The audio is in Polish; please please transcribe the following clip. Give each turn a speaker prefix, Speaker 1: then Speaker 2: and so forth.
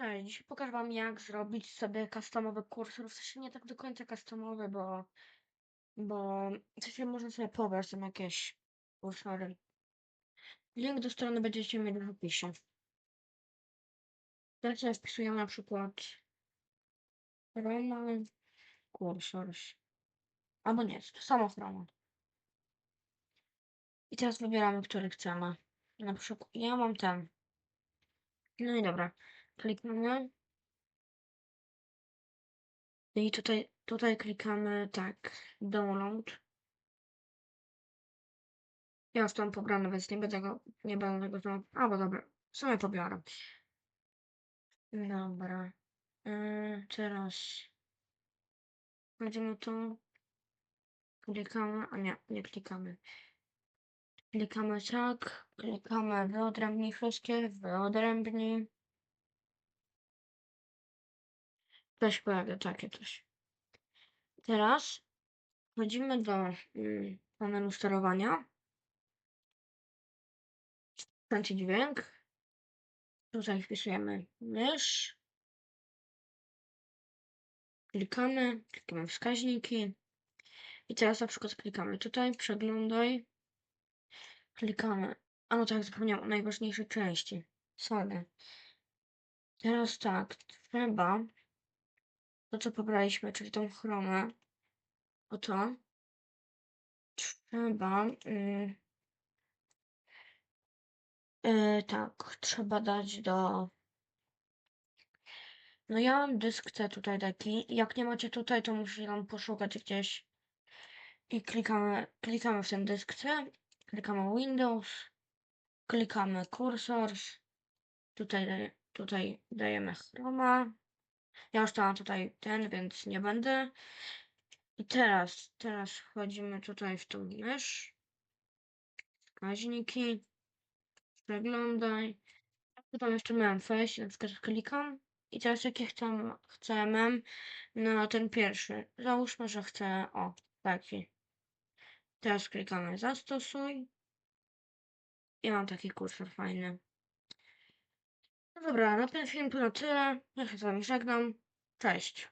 Speaker 1: Cześć, dzisiaj pokażę wam jak zrobić sobie customowy kursor, w sensie nie tak do końca customowy, bo, bo w sensie można sobie pobrać tam jakieś kursory. Link do strony będziecie mieli w opisie. Teraz sobie wpisujemy na przykład Roman Cursors. Albo nie, to samo Roman. I teraz wybieramy, który chcemy. Na przykład ja mam ten. No i dobra. Klikamy. I tutaj, tutaj klikamy tak, download. Ja już tam pobrane, więc nie będę go, nie będę tego znowu, albo dobra, w sumie pobiorę. Dobra. Yy, teraz będziemy tu, klikamy, a nie, nie klikamy. Klikamy tak, klikamy wyodrębnij wszystkie, wyodrębnij. Się pojawia takie coś. Teraz wchodzimy do mm, panelu sterowania. Sprzęt dźwięk. Tutaj wpisujemy mysz. Klikamy, klikamy wskaźniki. I teraz na przykład klikamy tutaj, przeglądaj. Klikamy. A no tak, zapomniałam o najważniejszej części. Sorry. Teraz tak, trzeba to, co pobraliśmy, czyli tą chromę, oto, trzeba, yy, yy, tak, trzeba dać do, no ja mam dysk C tutaj taki, jak nie macie tutaj, to musicie tam poszukać gdzieś i klikamy, klikamy w ten dysk C, klikamy Windows, klikamy Cursors, tutaj, tutaj dajemy chroma, ja już tam tutaj ten, więc nie będę. I teraz, teraz wchodzimy tutaj w tą mysz. Wskaźniki. Przeglądaj. Tutaj jeszcze miałem wejść, na przykład klikam. I teraz jakie chcę, chcemy na ten pierwszy. Załóżmy, że chcę, o, taki. Teraz klikamy zastosuj. I mam taki kursor fajny. No dobra, na ten film to na tyle. Ja się z wami żegnam. Cześć.